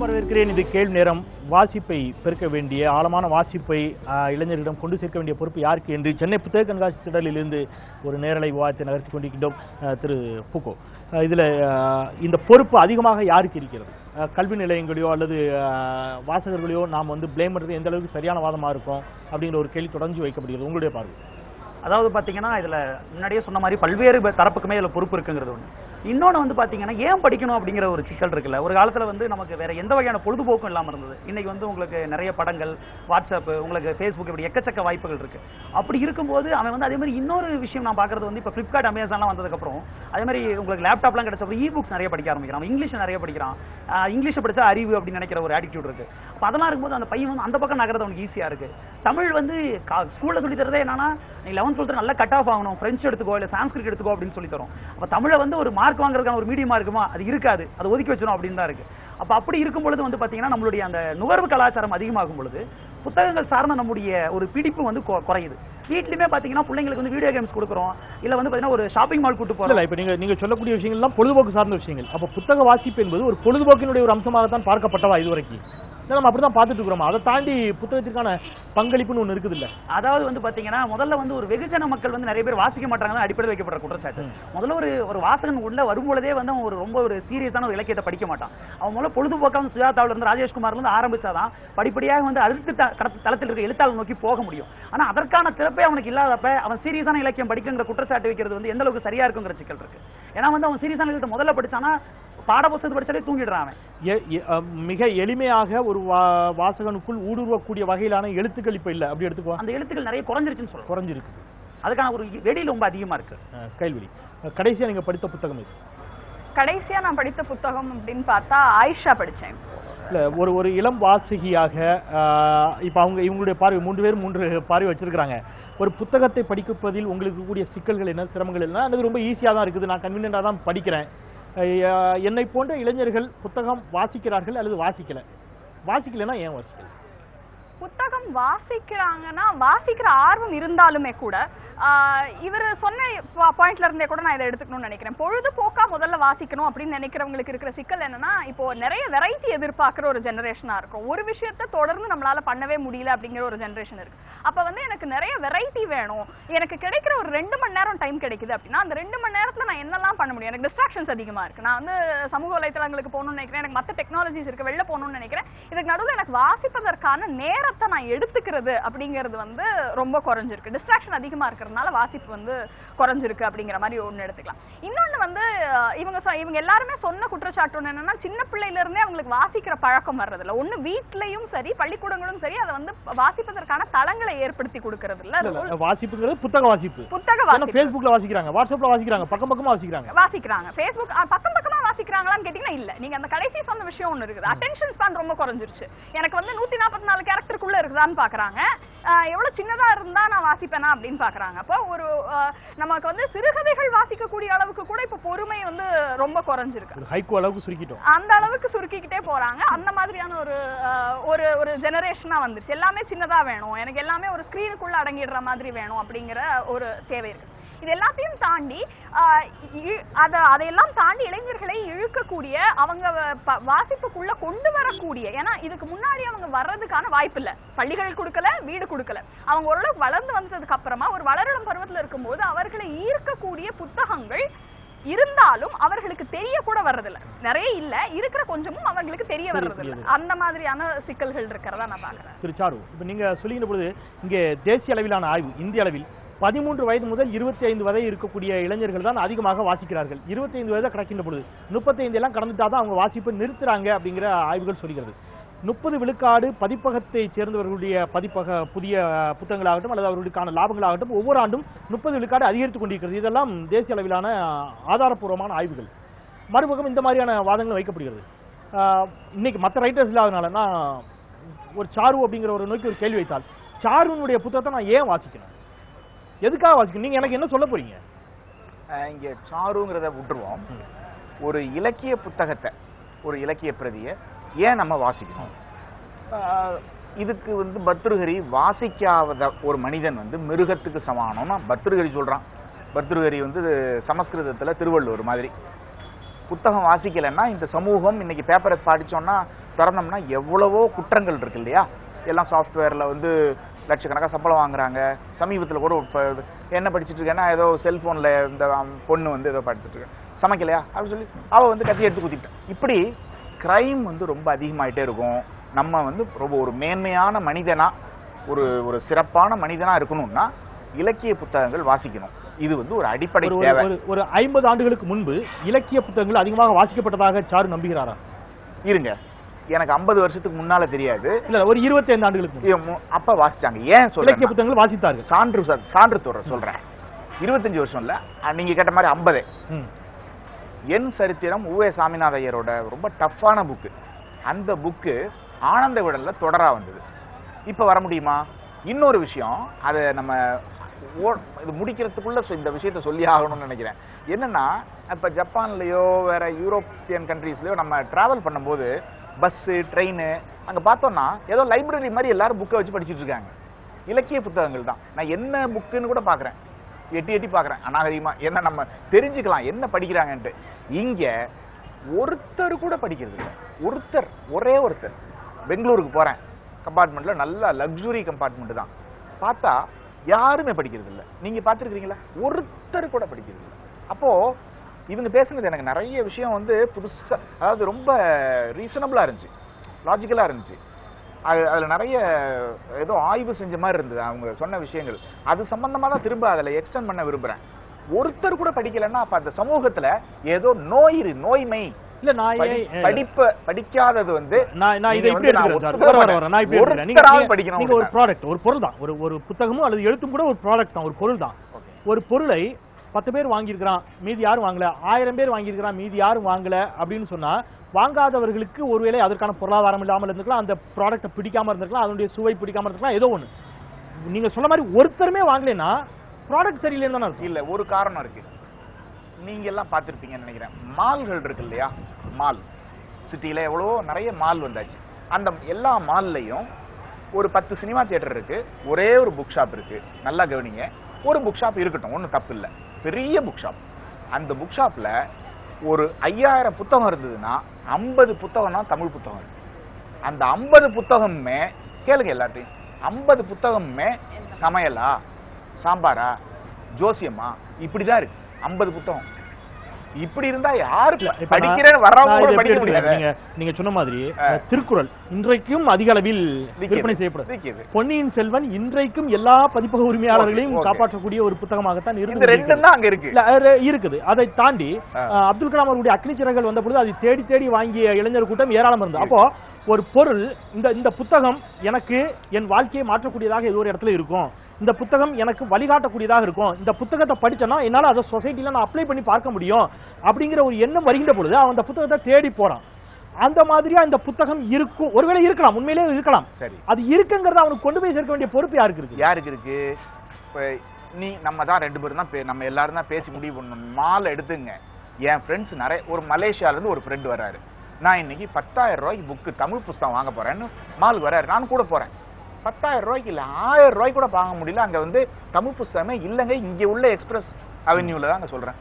மீண்டும் வரவேற்கிறேன். இது கேள்வி நேரம். வாசிப்பை பெருக்க வேண்டிய ஆழமான வாசிப்பை இளைஞர்களிடம் கொண்டு சேர்க்க வேண்டிய பொறுப்பு யாருக்கு என்று சென்னை புத்தக கண்காட்சி திடலிலிருந்து ஒரு நேரலை விவாதத்தை நகர்த்தி கொண்டிருக்கின்றோம் திரு பூக்கோ இதில் இந்த பொறுப்பு அதிகமாக யாருக்கு இருக்கிறது? கல்வி நிலையங்களையோ அல்லது வாசகர்களையோ நாம் வந்து பிளேம் பண்ணுறது எந்த அளவுக்கு சரியான வாதமாக இருக்கும் அப்படிங்கிற ஒரு கேள்வி தொடர்ந்து வைக்கப்படுகிறது. உங்களுடைய பார்வை? அதாவது பார்த்தீங்கன்னா இதில் முன்னாடியே சொன்ன மாதிரி பல்வேறு தரப்புக்குமே இதில் பொறுப்பு இருக்குங்கிறது ஒன்று இன்னொன்னு வந்து பார்த்தீங்கன்னா ஏன் படிக்கணும் அப்படிங்கிற ஒரு சிக்கல் இருக்குல்ல? ஒரு காலத்துல வந்து நமக்கு வேற எந்த வகையான பொழுதுபோக்கும் இல்லாமல் இருந்தது. இன்னைக்கு வந்து உங்களுக்கு நிறைய படங்கள் வாட்ஸ்அப் உங்களுக்கு ஃபேஸ்புக் இப்படி எக்கச்சக்க வாய்ப்புகள் இருக்கு. அப்படி இருக்கும்போது அவன் வந்து அதே மாதிரி இன்னொரு விஷயம் நான் பார்க்கறது வந்து இப்போ ஃப்ளிப்கார்ட் அமேசான்லாம் வந்ததுக்கப்புறம் அதே மாதிரி உங்களுக்கு லேப்டாப்லாம் கிடைச்சப்போ இ புக்ஸ் நிறைய படிக்க ஆரம்பிக்கிறான். இங்கிலீஷ் நிறைய படிக்கிறான். இங்கிலீஷை படித்தா அறிவு அப்படின்னு நினைக்கிற ஒரு ஆட்டிடியூட் இருக்கு. அப்போ அதெல்லாம் இருக்கும்போது அந்த பையன் வந்து அந்த பக்கம் நகரது அவனுக்கு ஈஸியாக இருக்கு. தமிழ் வந்து ஸ்கூலில் சொல்லி தரதே என்னன்னா நீ லெவன்த் டுவெல்த் நல்லா கட் ஆஃப் ஆகணும். ஃப்ரெஞ்ச் எடுத்துக்கோ இல்லை சான்ஸ்கிரிட் எடுத்துக்கோ அப்படின்னு சொல்லி தரும். அப்போ தமிழை வந்து ஒரு மார்க் வாங்குறதுக்கான ஒரு மீடியமா இருக்குமா? அது இருக்காது. அது ஒதுக்கி வச்சிடும் அப்படின்னு தான் இருக்கு. அப்ப அப்படி இருக்கும் பொழுது வந்து பாத்தீங்கன்னா நம்மளுடைய அந்த நுகர்வு கலாச்சாரம் அதிகமாகும் பொழுது புத்தகங்கள் சார்ந்த நம்முடைய ஒரு பிடிப்பு வந்து குறையுது. வீட்லயுமே பாத்தீங்கன்னா பிள்ளைங்களுக்கு வந்து வீடியோ கேம்ஸ் கொடுக்குறோம். இல்ல வந்து பாத்தீங்கன்னா ஒரு ஷாப்பிங் மால் கூட்டு போறோம். இப்ப நீங்க நீங்க சொல்லக்கூடிய விஷயங்கள் எல்லாம் பொழுதுபோக்கு சார்ந்த விஷயங்கள். அப்ப புத்தக வாசிப்பு என்பது ஒரு பொழுதுபோக்கினுடைய ஒரு அம்சமாகத்தான் பார்க்கப்பட்டதா இதுவரைக்கும்? நம்ம அப்படிதான் பார்த்துட்டு இருக்கிறோமா? அதை தாண்டி புத்தகத்திற்கான பங்களிப்புன்னு ஒண்ணு இருக்குது இல்ல அதாவது வந்து பாத்தீங்கன்னா முதல்ல வந்து ஒரு வெகுஜன மக்கள் வந்து நிறைய பேர் வாசிக்க மாட்டாங்க அடிப்படையில் வைக்கப்படுற குற்றச்சாட்டு முதல்ல ஒரு ஒரு வாசகன் உள்ள வரும்பொழுதே வந்து அவன் ஒரு ரொம்ப ஒரு சீரியஸான ஒரு இலக்கியத்தை படிக்க மாட்டான். அவன் முதல்ல பொழுதுபோக்கா வந்து சுஜாதாவில இருந்து ராஜேஷ்குமார்ல இருந்து ஆரம்பிச்சாதான் படிப்படியாக வந்து அடுத்த தளத்தில் இருக்க எழுத்தாளர் நோக்கி போக முடியும். ஆனா அதற்கான திறப்பே அவனுக்கு இல்லாதப்ப அவன் சீரியஸான இலக்கியம் படிக்குங்கிற குற்றச்சாட்டு வைக்கிறது வந்து எந்த அளவுக்கு சரியா இருக்குங்கிற சிக்கல் இருக்கு. ஏன்னா வந்து அவன் சீரியஸான இலக்கியத்தை முதல்ல படிச்சானா பாட புத்தகத்தை படிச்சாலே தூங்கிடுறான் அவன். மிக எளிமையாக ஒரு வா- வாசகனுக்குள் ஊடுருவக்கூடிய வகையிலான எழுத்துக்கள் இப்ப இல்ல. அப்படி எடுத்துக்கோ. அந்த எழுத்துக்கள் நிறைய குறைஞ்சிருச்சுன்னு சொல்றோம். குறைஞ்சிருக்கு. அதுக்கான ஒரு வெடியில் ரொம்ப அதிகமா இருக்கு. அஹ் கடைசியா நீங்க படித்த புத்தகம் இது கடைசியா நான் படித்த புத்தகம் அப்படின்னு பார்த்தா ஆயிஷா படிச்சேன் இல்ல ஒரு ஒரு இளம் வாசகியாக ஆஹ், இப்ப அவங்க இவங்களுடைய பார்வை மூன்று பேர் மூன்று பார்வை வச்சிருக்காங்க ஒரு புத்தகத்தை படிப்பதில் உங்களுக்கு கூடிய சிக்கல்கள் என்ன சிரமங்கள் என்ன அது ரொம்ப ஈஸியா தான் இருக்குது. நான் கன்வீனியண்டா தான் படிக்கிறேன். என்னை போன்ற இளைஞர்கள் புத்தகம் வாசிக்கிறார்கள் அல்லது வாசிக்கல? வாசிக்கலைன்னா ஏன் வாசிக்கல? புத்தகம் வாசிக்கிறாங்கன்னா வாசிக்கிற ஆர்வம் இருந்தாலுமே கூட இவர் சொன்ன பாயிண்ட்ல இருந்தே கூட நான் இதை எடுத்துக்கணும்னு நினைக்கிறேன். பொழுதுபோக்கா முதல்ல வாசிக்கணும் அப்படின்னு நினைக்கிறவங்களுக்கு இருக்கிற சிக்கல் என்னன்னா இப்போ நிறைய வெரைட்டி எதிர்பார்க்கிற ஒரு ஜெனரேஷனா இருக்கும். ஒரு விஷயத்த தொடர்ந்து நம்மளால பண்ணவே முடியல அப்படிங்கிற ஒரு ஜெனரேஷன் இருக்கு. அப்ப வந்து எனக்கு நிறைய வெரைட்டி வேணும். எனக்கு கிடைக்கிற ஒரு ரெண்டு மணி நேரம் டைம் கிடைக்குது அப்படின்னா அந்த ரெண்டு மணி நேரத்துல நான் என்னெல்லாம் பண்ண முடியும்? எனக்கு டிஸ்ட்ராக்ஷன்ஸ் அதிகமா இருக்கு. நான் வந்து சமூக வலைத்தளங்களுக்கு போகணும்னு நினைக்கிறேன். எனக்கு மற்ற டெக்னாலஜிஸ் இருக்கு. வெளில போகணும்னு நினைக்கிறேன். இதுக்கு நடுவில் எனக்கு வாசிப்பதற்கான நேரத்தை நான் எடுத்துக்கிறது அப்படிங்கிறது வந்து ரொம்ப குறைஞ்சிருக்கு. டிஸ்ட்ராக்ஷன் அதிகமா இருக்கிறதுனால வாசிப்பு வந்து குறைஞ்சிருக்கு அப்படிங்கிற மாதிரி ஒண்ணு எடுத்துக்கலாம். இன்னொன்னு வந்து இவங்க இவங்க எல்லாருமே சொன்ன குற்றச்சாட்டு ஒண்ணு என்னன்னா சின்ன பிள்ளையில இருந்தே அவங்களுக்கு வாசிக்கிற பழக்கம் வர்றது இல்ல ஒண்ணு வீட்லயும் சரி பள்ளிக்கூடங்களும் சரி அதை வந்து வாசிப்பதற்கான தளங்களை ஏற்படுத்தி கொடுக்கறது இல்ல வாசிப்புங்கிறது புத்தக வாசிப்பு. புத்தக வாசிப்பு. Facebookல வாசிக்கிறாங்க வாட்ஸ்அப்ல வாசிக்கிறாங்க பக்கம் பக்கமா வாசிக்கிறாங்க. வாசிக்கிறாங்க. Facebook அஹ், பக்கம் பக்கமா வாசிக்கிறாங்களான்னு கேட்டீங்கன்னா இல்ல. நீங்க அந்த கடைசி சொன்ன விஷயம் ஒண்ணு இருக்குது. அட்டென்ஷன் ஸ்பான் ரொம்ப குறைஞ்சிருச்சு. எனக்கு வந்து நூத்தி நாற்பத்தி நாலு கேரக்டருக்குள்ள இருக்குதான்னு பாக்குறாங்க. எவ்வளவு சின்னதா இருந்தா நான் வாசிப்பேனா அப்படின்னு பாக்குறாங்க. அப்போ ஒரு நமக்கு வந்து சிறுகதைகள் வாசிக்கக்கூடிய அளவுக்கு கூட இப்ப பொறுமை வந்து ரொம்ப குறைஞ்சிருக்கு. அளவுக்கு சுருக்கிட்டோம். அந்த அளவுக்கு சுருக்கிக்கிட்டே போறாங்க. அந்த மாதிரியான ஒரு ஒரு ஒரு ஜெனரேஷனா வந்துருச்சு. எல்லாமே சின்னதா வேணும். எனக்கு எல்லாமே ஒரு ஸ்கிரீனுக்குள்ள அடங்கிடுற மாதிரி வேணும் அப்படிங்கிற ஒரு தேவை இருக்கு. இது எல்லாத்தையும் தாண்டி அத அதையெல்லாம் தாண்டி இளைஞர்களை இழுக்கக்கூடிய அவங்க வாசிப்புக்குள்ள கொண்டு வரக்கூடிய ஏன்னா இதுக்கு முன்னாடி அவங்க வர்றதுக்கான வாய்ப்பு இல்ல. பள்ளிகள் கொடுக்கல வீடு கொடுக்கல. அவங்க ஓரளவுக்கு வளர்ந்து வந்ததுக்கு அப்புறமா ஒரு வளரிடம் பருவத்துல இருக்கும்போது அவர்களை ஈர்க்கக்கூடிய புத்தகங்கள் இருந்தாலும் அவர்களுக்கு தெரிய கூட வர்றதில்ல. நிறைய இல்ல இருக்கிற கொஞ்சமும் அவங்களுக்கு தெரிய வர்றதில்ல. அந்த மாதிரியான சிக்கல்கள் இருக்கிறதா நான் பாக்குறேன் திரு சாரு இப்ப நீங்க சொல்லுகின்ற பொழுது இங்கே தேசிய அளவிலான ஆய்வு இந்திய அளவில் பதிமூன்று வயது முதல் இருபத்தி ஐந்து வரை இருக்கக்கூடிய இளைஞர்கள் தான் அதிகமாக வாசிக்கிறார்கள். இருபத்தி ஐந்து வயதை கடக்கின்ற பொழுது. முப்பத்தைந்து எல்லாம் கடந்துட்டா தான் அவங்க வாசிப்பை நிறுத்துறாங்க அப்படிங்கிற ஆய்வுகள் சொல்கிறது. முப்பது விழுக்காடு பதிப்பகத்தை சேர்ந்தவர்களுடைய பதிப்பக புதிய புத்தகங்களாகட்டும் அல்லது அவர்களுக்கான லாபங்களாகட்டும் ஒவ்வொரு ஆண்டும் முப்பது விழுக்காடு அதிகரித்துக் கொண்டிருக்கிறது. இதெல்லாம் தேசிய அளவிலான ஆதாரப்பூர்வமான ஆய்வுகள். மறுபக்கம் இந்த மாதிரியான வாதங்கள் வைக்கப்படுகிறது. ஆஹ் இன்னைக்கு மற்ற ரைட்டர்ஸ் இல்லாதனால நான் ஒரு சாரு அப்படிங்கிற ஒரு நோக்கி ஒரு கேள்வி வைத்தால் சாருனுடைய புத்தகத்தை நான் ஏன் வாசிக்கணும்? எதுக்காக வாசிக்கணும்? நீங்க எனக்கு என்ன சொல்ல போறீங்க? இங்க சாருங்கிறத விட்டுருவோம். ஒரு இலக்கிய புத்தகத்தை ஒரு இலக்கிய பிரதியை ஏன் நம்ம வாசிக்கணும்? இதுக்கு வந்து பர்திருஹரி வாசிக்காத ஒரு மனிதன் வந்து மிருகத்துக்கு சமானம்னா பர்திருஹரி சொல்றான். பர்திருஹரி வந்து சமஸ்கிருதத்துல திருவள்ளுவர் மாதிரி. புத்தகம் வாசிக்கலைன்னா இந்த சமூகம் இன்னைக்கு பேப்பரை படிச்சோம்னா திறந்தோம்னா எவ்வளவோ குற்றங்கள் இருக்கு இல்லையா? எல்லாம் சாஃப்ட்வேர்ல வந்து லட்சக்கணக்காக சம்பளம் வாங்குறாங்க. சமீபத்தில் கூட என்ன படிச்சிட்டு இருக்கேன்னா ஏதோ செல்போன்ல இந்த பொண்ணு வந்து ஏதோ படிச்சுட்டு இருக்கு சமைக்கலையா? அப்படின்னு சொல்லி அவ வந்து கத்தி எடுத்து குத்திட்டான் இப்படி கிரைம் வந்து ரொம்ப அதிகமாயிட்டே இருக்கும். நம்ம வந்து ரொம்ப ஒரு மேன்மையான மனிதனா ஒரு ஒரு சிறப்பான மனிதனா இருக்கணும்னா இலக்கிய புத்தகங்கள் வாசிக்கணும். இது வந்து ஒரு அடிப்படை தேவை. ஒரு ஒரு ஐம்பது ஆண்டுகளுக்கு முன்பு இலக்கிய புத்தகங்கள் அதிகமாக வாசிக்கப்பட்டதாக சாரு நம்புகிறாரா? இருங்க. எனக்கு 50 வருஷத்துக்கு முன்னால தெரியாது. இல்ல ஒரு இருபத்தி ஐந்து ஆண்டுகளுக்கு அப்ப வாசிச்சாங்க. ஏன் இலக்கிய சொல்றேன் புத்தகங்கள் வாசித்தார்கள். சான்று சான்று சொல்றேன் சொல்றேன். இருபத்தஞ்சு வருஷம் இல்ல நீங்க கேட்ட மாதிரி 50 ம். என் சரித்திரம் உவே சாமிநாத ஐயரோட ரொம்ப டஃப்பான புக்கு. அந்த புக்கு ஆனந்த விடல்ல தொடரா வந்தது. இப்ப வர முடியுமா? இன்னொரு விஷயம் அதை நம்ம இது முடிக்கிறதுக்குள்ள இந்த விஷயத்த சொல்லி ஆகணும்னு நினைக்கிறேன். என்னன்னா இப்ப ஜப்பான்லயோ வேற யூரோப்பியன் கண்ட்ரீஸ்லயோ நம்ம டிராவல் பண்ணும்போது பஸ்ஸு ட்ரெயின் அங்கே பார்த்தோம்னா ஏதோ லைப்ரரி மாதிரி எல்லாரும் புக்கை வச்சு படிச்சுட்டு இருக்காங்க. இலக்கிய புத்தகங்கள் தான். நான் என்ன புக்குன்னு கூட பார்க்குறேன். எட்டி எட்டி பார்க்குறேன். அநாகரிகமாக என்ன நம்ம தெரிஞ்சுக்கலாம் என்ன படிக்கிறாங்கன்ட்டு. இங்கே ஒருத்தர் கூட படிக்கிறது இல்லை. ஒருத்தர் ஒரே ஒருத்தர். பெங்களூருக்கு போகிறேன் கம்பார்ட்மெண்ட்டில் நல்லா லக்ஸுரி கம்பார்ட்மெண்ட் தான். பார்த்தா யாருமே படிக்கிறது இல்லை. நீங்கள் பார்த்துருக்கிறீங்களா? ஒருத்தர் கூட படிக்கிறது இல்லை. அப்போது இவங்க பேசுனது எனக்கு நிறைய விஷயம் வந்து புதுசா அதாவது ரொம்ப ரீசனபிளா இருந்துச்சு. லாஜிக்கலா இருந்துச்சு. அது அதுல நிறைய ஏதோ ஆய்வு செஞ்ச மாதிரி இருந்தது அவங்க சொன்ன விஷயங்கள். அது சம்பந்தமா தான் திரும்ப அதுல எக்ஸ்டெண்ட் பண்ண விரும்புறேன். ஒருத்தர் கூட படிக்கலைன்னா அப்ப அந்த சமூகத்துல ஏதோ நோய் நோய்மை. இல்ல நான் படிப்ப படிக்காதது வந்து நான் நான் இதை நீங்க இப்படி நான் இப்படி ஒரு. ப்ராடக்ட் ஒரு பொருள் தான். ஒரு ஒரு புத்தகமும் அல்லது எழுத்தும் கூட ஒரு ப்ராடக்ட் தான். ஒரு பொருள் தான். ஒரு பொருளை பத்து பேர் வாங்கியிருக்கிறான் மீதி யாரும் வாங்கல. ஆயிரம் பேர் வாங்கியிருக்கிறான் மீதி யாரும் வாங்கல அப்படின்னு சொன்னா வாங்காதவர்களுக்கு ஒருவேளை அதற்கான பொருளாதாரம் இல்லாமல் இருந்திருக்கலாம் அந்த ப்ராடக்ட்டை பிடிக்காம இருந்திருக்கலாம் அதனுடைய சுவை பிடிக்காம இருந்திருக்கலாம் ஏதோ ஒண்ணு. நீங்க சொன்ன மாதிரி ஒருத்தருமே வாங்கலைன்னா ப்ராடக்ட் சரியில்லைன்னு தானே இல்ல ஒரு காரணம் இருக்கு. நீங்க எல்லாம் பார்த்துருப்பீங்கன்னு நினைக்கிறேன். மால்கள் இருக்கு இல்லையா? மால். சிட்டியில எவ்வளோ நிறைய மால் வந்தாச்சு. அந்த எல்லா மால்லையும் ஒரு பத்து சினிமா தியேட்டர் இருக்கு ஒரே ஒரு புக் ஷாப் இருக்கு. நல்லா கவனிங்க. ஒரு புக் ஷாப் இருக்கட்டும் ஒன்றும் தப்பு இல்லை. பெரிய புக் ஷாப் அந்த புக் ஷாப்ல ஒரு ஐயாயிரம் புத்தகம் இருந்ததுன்னா ஐம்பது புத்தகம் தான் தமிழ் புத்தகம் இருக்கு. அந்த ஐம்பது புத்தகமுமே கேளுங்க எல்லாத்தையும் ஐம்பது புத்தகமுமே சமையலா சாம்பாரா ஜோசியமா? இப்படிதான் இருக்கு. ஐம்பது புத்தகம். இப்படி இருந்தா யாரு படிக்கிறேன்னு வர்றவங்க படிக்க? முடியாது நீங்க நீங்க சொன்ன மாதிரி. திருக்குறள் இன்றைக்கும் அதிக அளவில். விற்பனை செய்யப்படுது விக்கிது. பொன்னியின் செல்வன் இன்றைக்கும் எல்லா பதிப்பக உரிமையாளர்களையும். காப்பாற்றக்கூடிய ஒரு புத்தகமாகத்தான் இருந்து ரெண்டும் தான் அங்க இருக்கு இருக்குது அதை தாண்டி அப்துல் கலாம் அவருடைய அக்னி சிறகுகள் வந்த பொழுது அதை தேடி தேடி வாங்கிய இளைஞர் கூட்டம் ஏராளம் இருந்தது அப்போ ஒரு பொருள் இந்த இந்த புத்தகம் எனக்கு என் வாழ்க்கையை மாற்றக்கூடியதாக ஏதோ ஒரு இடத்துல இருக்கும். இந்த புத்தகம் எனக்கு வழிகாட்டக்கூடியதாக இருக்கும். இந்த புத்தகத்தை படிச்சேன்னா என்னால அதை சொசைட்டில நான் அப்ளை பண்ணி பார்க்க முடியும் அப்படிங்கிற ஒரு எண்ணம் வருகின்ற பொழுது அவன் அந்த புத்தகத்தை தேடி போறான். அந்த மாதிரியா இந்த புத்தகம் இருக்கும். ஒருவேளை இருக்கலாம். உண்மையிலே இருக்கலாம். சரி. அது இருக்குங்கிறத அவனுக்கு கொண்டு போய் சேர்க்க வேண்டிய பொறுப்பு யாருக்கு இருக்கு யாருக்கு இருக்கு? நீ நம்ம தான் ரெண்டு பேரும் தான் நம்ம எல்லாரும் தான் பேசி முடிவு பண்ணணும். மால் எடுத்துங்க. என் ஃப்ரெண்ட்ஸ் நிறைய ஒரு மலேசியால இருந்து ஒரு ஃப்ரெண்ட் வராரு நான் இன்னைக்கு பத்தாயிரம் ரூபாய்க்கு புக்கு தமிழ் புஸ்தகம் வாங்க போறேன்னு மாலுக்கு வராரு நான் கூட போறேன். பத்தாயிரம் ரூபாய்க்கு இல்ல ஆயிரம் ரூபாய்க்கு கூட வாங்க முடியல. அங்க வந்து தமிழ் புஸ்தகமே இல்லைங்க. இங்க உள்ள எக்ஸ்பிரஸ் அவென்யூல தான் சொல்றேன்.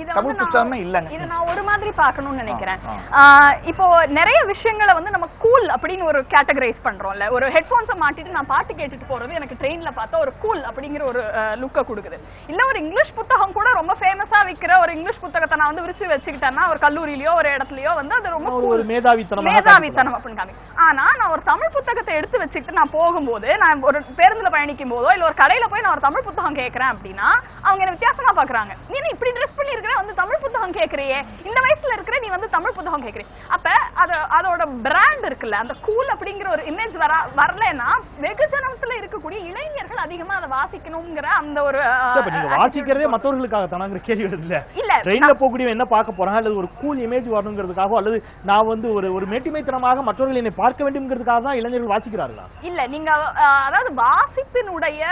இத புத்தகமே நான் ஒரு மாதிரி பார்க்கணும்னு நினைக்கிறேன். இப்போ நிறைய விஷயங்களை வந்து நம்ம கூல் அப்படின்னு ஒரு கேட்டகரைஸ் பண்றோம்ல. ஒரு ஹெட்போன்ஸை மாட்டிட்டு நான் பாட்டு கேட்டுட்டு போறது எனக்கு ட்ரெயின்ல பார்த்தா ஒரு கூல் அப்படிங்கிற ஒரு லுக்கை கொடுக்குது. இல்ல ஒரு இங்கிலீஷ் புத்தகம் கூட ரொம்ப ஃபேமஸா விக்கிற ஒரு இங்கிலீஷ் புத்தகத்தை நான் வந்து விரிச்சு வச்சுக்கிட்டேன்னா ஒரு கல்லூரியிலயோ ஒரு இடத்துலயோ வந்து அது ரொம்ப ஒரு- மேதாவித்தனமாக மேதாவித்தனம் அப்படின்னு காமி ஆனா நான் ஒரு தமிழ் புத்தகத்தை எடுத்து வச்சுக்கிட்டு நான் போகும்போது நான் ஒரு பேருந்துல பயணிக்கும் போதோ இல்ல ஒரு கடையில போய் நான் ஒரு தமிழ் புத்தகம் கேக்குறேன் அப்படின்னா அவங்க என்ன வித்தியாசமா பாக்குறாங்க. நீ இப்படி ட்ரெஸ் பண்ணி இருக்கிற வந்து தமிழ் புத்தகம் கேக்குறியே. இந்த வயசுல இருக்கிற நீ வந்து தமிழ் புத்தகம் கேக்குறீ. அப்ப அது அதோட பிராண்ட் இருக்குல்ல அந்த கூல் அப்படிங்கிற ஒரு இமேஜ் வர வரலன்னா வெகுஜனத்துல இருக்கக்கூடிய இளைஞர்கள் அதிகமா அதை வாசிக்கணுங்கிற அந்த ஒரு நீங்க வாசிக்கிறதே மத்தவர்களுக்காக தானாங்கிற கேள்வி இல்ல இல்ல ட்ரெயின்ல போகக்கூடியவன் என்ன பார்க்க போறான்? அல்லது ஒரு கூல் இமேஜ் வரணுங்கிறதுக்காக அல்லது நான் வந்து ஒரு ஒரு மேட்டிமைத்தனமாக மற்றவர்கள் என்னை பார்க்க வேண்டும்ங்கிறதுக்காக தான் இளைஞர்கள் வாசிக்கிறார்களா? இல்ல நீங்க அதாவது வாசிப்பினுடைய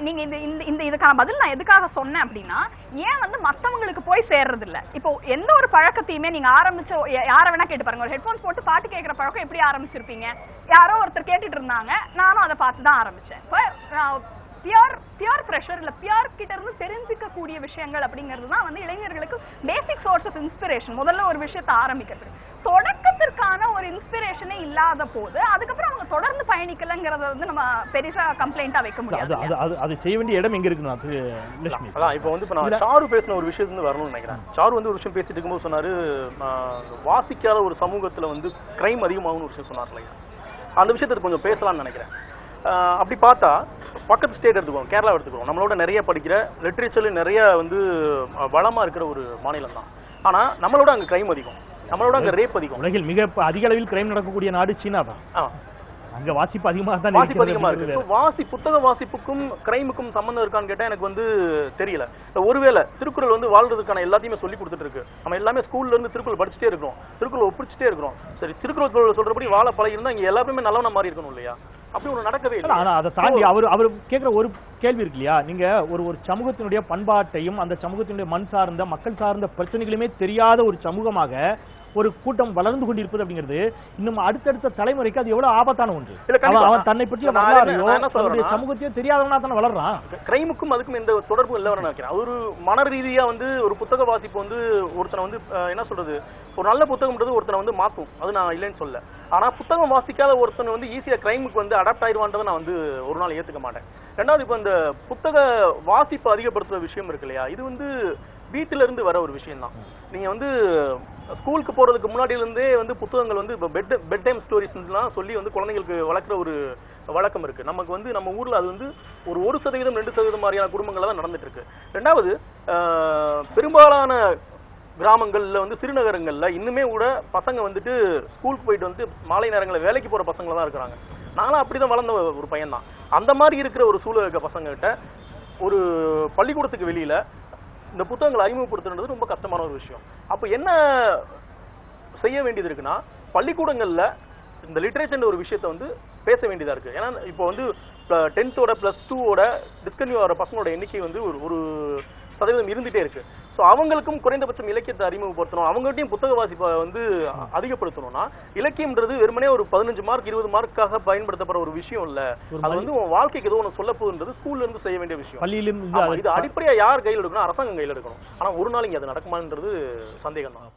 நீங்க இந்த இந்த இதுக்கான பதில் நான் எதுக்காக சொன்னேன் அப்படின்னா ஏன் வந்து மத்தவங்களுக்கு போய் சேர்றது இல்ல இப்போ எந்த ஒரு பழக்கத்தையுமே நீங்க ஆரம்பிச்ச யார வேணா கேட்டு பாருங்க. ஒரு ஹெட்போன்ஸ் போட்டு பாட்டு கேட்கிற பழக்கம் எப்படி ஆரம்பிச்சிருப்பீங்க? யாரோ ஒருத்தர் கேட்டுட்டு இருந்தாங்க. நானும் அதை பார்த்து தான் ஆரம்பிச்சேன். பியூர் பியூர் ப்ரெஷர் இல்ல பியூர் கிட்ட இருந்து தெரிஞ்சுக்க கூடிய விஷயங்கள் அப்படிங்கிறது தான் வந்து இளைஞர்களுக்கு பேசிக் சோர்ஸ் ஆஃப் இன்ஸ்பிரேஷன் முதல்ல ஒரு விஷயத்தை ஆரம்பிக்கிறது. தொடக்கத்துல எழுத்திற்கான ஒரு இன்ஸ்பிரேஷனே இல்லாத போது அதுக்கப்புறம் அவங்க தொடர்ந்து பயணிக்கலங்கிறத வந்து நம்ம பெருசா கம்ப்ளைண்டா வைக்க முடியாது அது அது அது செய்ய வேண்டிய இடம் எங்க இருக்குன்னா அது அதான் இப்போ வந்து இப்போ நான் சாரு பேசின ஒரு விஷயத்துல இருந்து வரணும்னு நினைக்கிறேன். சாரு வந்து ஒரு விஷயம் பேசிட்டு இருக்கும்போது சொன்னாரு வாசிக்காத ஒரு சமூகத்துல வந்து கிரைம் அதிகமாகும்னு ஒரு விஷயம் சொன்னார் இல்லையா? அந்த விஷயத்தை கொஞ்சம் பேசலாம்னு நினைக்கிறேன். அப்படி பார்த்தா பக்கத்து ஸ்டேட் எடுத்துக்கோம் கேரளா எடுத்துக்கிறோம் நம்மளோட நிறைய படிக்கிற லிட்ரேச்சர்ல நிறைய வந்து வளமா இருக்கிற ஒரு மாநிலம் தான். ஆனா நம்மளோட அங்க கிரைம் அதிகம். நம்மளோட அங்க ரேப் அதிகம். உலகில் மிக அதிக அளவில் கிரைம் நடக்கக்கூடிய நாடு சீனா தான் அங்க வாசிப்பு அதிகமாக தான் வாசிப்பு அதிகமா இருக்கு. வாசி புத்தக வாசிப்புக்கும் கிரைமுக்கும் சம்பந்தம் இருக்கான்னு கேட்டா எனக்கு வந்து தெரியல. ஒருவேளை திருக்குறள் வந்து வாழ்றதுக்கான எல்லாத்தையுமே சொல்லி கொடுத்துட்டு இருக்கு. நம்ம எல்லாமே ஸ்கூல்ல இருந்து திருக்குறள் படிச்சுட்டே இருக்கிறோம். திருக்குறள் ஒப்பிச்சுட்டே இருக்கிறோம். சரி திருக்குறள் சொல்றபடி வாழ பழகி இருந்தா இங்க எல்லாருமே நல்லவன மாதிரி இருக்கணும் இல்லையா? அப்படி ஒண்ணு நடக்கவே இல்ல, ஆனா அதை தாண்டி அவர் அவர் கேக்குற ஒரு கேள்வி இருக்கு இல்லையா? நீங்க ஒரு ஒரு சமூகத்தினுடைய பண்பாட்டையும் அந்த சமூகத்தினுடைய மண் சார்ந்த மக்கள் சார்ந்த பிரச்சனைகளுமே தெரியாத ஒரு சமூகமாக ஒரு கூட்டம் வளர்ந்து கொண்டிருப்பது அப்படிங்கிறது இன்னும் அடுத்தடுத்த தலைமுறைக்கு அது எவ்வளவு ஆபத்தான ஒன்று. அவன் தன்னை பற்றிய வரலாறையோ தன்னுடைய சமூகத்தையோ தெரியாதவனா தானே வளர்றான். கிரைமுக்கும் அதுக்கும் எந்த தொடர்பும் இல்லை நினைக்கிறேன். ஒரு மன ரீதியா வந்து ஒரு புத்தக வாசிப்பு வந்து ஒருத்தனை வந்து என்ன சொல்றது ஒரு நல்ல புத்தகம்ன்றது ஒருத்தனை வந்து மாத்தும். அது நான் இல்லைன்னு சொல்ல ஆனா புத்தகம் வாசிக்காத ஒருத்தன் வந்து ஈஸியா கிரைமுக்கு வந்து அடாப்ட் ஆயிடுவான்றதை நான் வந்து ஒரு நாள் ஏத்துக்க மாட்டேன். ரெண்டாவது இப்போ இந்த புத்தக வாசிப்பு அதிகப்படுத்துற விஷயம் இருக்கு இல்லையா? இது வந்து வீட்டில இருந்து வர ஒரு விஷயம் தான் நீங்க வந்து ஸ்கூலுக்கு போறதுக்கு முன்னாடில இருந்தே வந்து புத்தகங்கள் வந்து பெட் பெட் டைம் ஸ்டோரிஸ்லாம் சொல்லி வந்து குழந்தைங்களுக்கு வளர்க்குற ஒரு வழக்கம் இருக்கு. நமக்கு வந்து நம்ம ஊர்ல அது வந்து ஒரு ஒரு சதவீதம் ரெண்டு சதவீதம் மாதிரியான குடும்பங்கள் தான் நடந்துட்டு இருக்கு ரெண்டாவது பெரும்பாலான கிராமங்கள்ல வந்து சிறுநகரங்கள்ல இன்னுமே கூட பசங்க வந்துட்டு ஸ்கூலுக்கு போயிட்டு வந்து மாலை நேரங்களில் வேலைக்கு போற பசங்களாக தான் இருக்கிறாங்க. நானும் அப்படிதான் வளர்ந்த ஒரு பையன் தான் அந்த மாதிரி இருக்கிற ஒரு சூழல் இருக்க பசங்க கிட்ட ஒரு பள்ளிக்கூடத்துக்கு வெளியில இந்த புத்தகங்களை அறிமுகப்படுத்துறது ரொம்ப கஷ்டமான ஒரு விஷயம். அப்போ என்ன செய்ய வேண்டியது இருக்குன்னா பள்ளிக்கூடங்களில் இந்த லிட்ரேச்சர் ஒரு விஷயத்தை வந்து பேச வேண்டியதாக இருக்குது ஏன்னா இப்போ வந்து டென்த்தோட ப்ளஸ் டூவோட டிஸ்கன்யூ ஆகிற பசங்களோட எண்ணிக்கை வந்து ஒரு ஒரு சதவீதம் இருந்துட்டே இருக்கு. ஸோ அவங்களுக்கும் குறைந்தபட்சம் இலக்கியத்தை அறிமுகப்படுத்தணும். அவங்ககிட்டயும் புத்தக வாசிப்பை வந்து அதிகப்படுத்தணும்னா இலக்கியம்ன்றது வெறுமனே ஒரு பதினஞ்சு மார்க் இருபது மார்க்காக பயன்படுத்தப்படுற ஒரு விஷயம் இல்ல. அது வந்து உன் வாழ்க்கைக்கு ஏதோ ஒன்று சொல்ல போகுன்றது ஸ்கூல்ல இருந்து செய்ய வேண்டிய விஷயம். இது அடிப்படையா யார் கையில் எடுக்கணும்? அரசாங்கம் கையில் எடுக்கணும். ஆனா ஒரு நாள் இங்க அது நடக்குமான்றது சந்தேகம் தான்